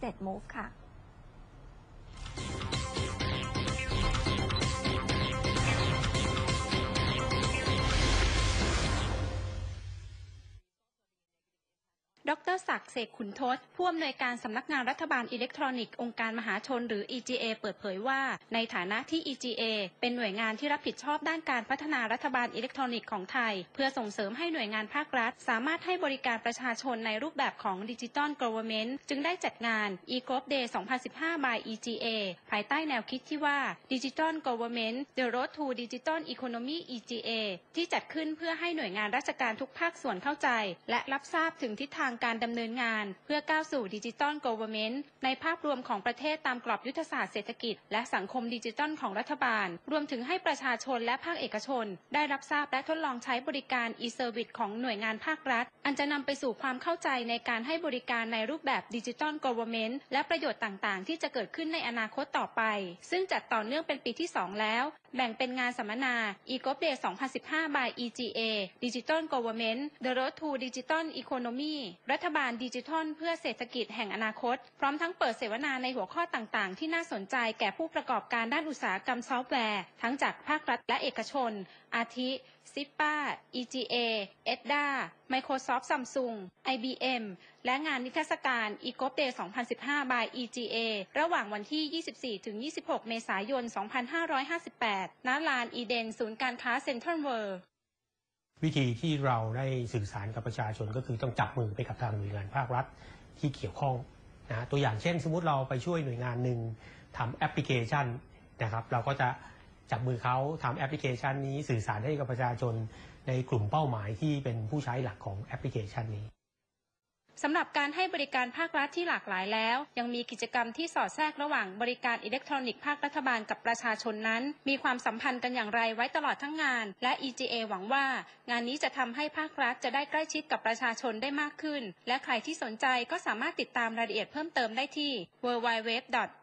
7 Move ค่ะ ดรศักดิ์เสกขุนทศผู้อำนวยการสำนักงานรัฐบาลอิเล็กทรอนิกส์องค์การมหาชนหรือ EGA เปิดเผยว่า ในฐานะที่ EGA เป็นหน่วยงานที่รับผิดชอบด้านการพัฒนารัฐบาลอิเล็กทรอนิกส์ของไทย เพื่อส่งเสริมให้หน่วยงานภาครัฐ สามารถให้บริการประชาชนในรูปแบบของดิจิ t a ล Government จึงได้จัดงาน e-Gov Day 2015 by EGA ภายใต้แนวคิดที่ว่า Digital Government The Road to Digital Economy EGA ที่จัดขึ้นเพื่อให้หน่วยงานราชการทุกภาคส่วนเข้าใจ และรับทราบถึงทิศทางการดำเนินงาน เพื่อก้าวสู่ดิจิตอล Government ในภาพรวมของประเทศตามกรอบยุทธศาสตร์เศรษฐกิจ และสังคมดิจิตอลของรัฐบาล รวมถึงให้ประชาชนและภาคเอกชน ได้รับทราบและทดลองใช้บริการ e-service ของหน่วยงานภาครัฐ อันจะนำไปสู่ความเข้าใจในการให้บริการในรูปแบบดิจิตอล Government และประโยชน์ต่างๆ ที่จะเกิดขึ้นในอนาคตต่อไป ซึ่งจัดต่อเนื่องเป็นปีที่ 2 แล้ว แบ่งเป็นงานสัมมนา e-Gov Day 2015 by EGA Digital Government The Road to Digital Economy รัฐบาลดิจิทัลเพื่อเศรษฐกิจแห่งอนาคต พร้อมทั้งเปิดเสวนาในหัวข้อต่างๆ ที่น่าสนใจแก่ผู้ประกอบการด้านอุตสาหกรรมซอฟต์แวร์ ทั้งจากภาครัฐและเอกชน อาทิซิปป้า EGA EDDA Microsoft Samsung IBM และงานนิทรรศการ e g o p Day 2015 by EGA ระหว่างวันที่ 24-26 เมษายน 2558ณ ลานอีเดน ศูนย์การค้าเซ็นทรัลเวิลด์วิธีที่เราได้สื่อสารกับประชาชนก็คือต้องจับมือไปกับทางหน่วยงานภาครัฐที่เกี่ยวข้องนะตัวอย่างเช่น สมมติเราไปช่วยหน่วยงานหนึ่งทำแอปพลิเคชันนะครับ เราก็จะจับมือเขาทำแอปพลิเคชันนี้สื่อสารให้กับประชาชนในกลุ่มเป้าหมายที่เป็นผู้ใช้หลักของแอปพลิเคชันนี้ สำหรับการให้บริการภาครัฐที่หลากหลายแล้ว ยังมีกิจกรรมที่สอดแทรกระหว่างบริการอิเล็กทรอนิกส์ภาครัฐบาลกับประชาชนนั้น มีความสัมพันธ์กันอย่างไรไว้ตลอดทั้งงาน และ EGA หวังว่า งานนี้จะทำให้ภาครัฐจะได้ใกล้ชิดกับประชาชนได้มากขึ้น และใครที่สนใจก็สามารถติดตามรายละเอียดเพิ่มเติมได้ที่ www.ega.or.th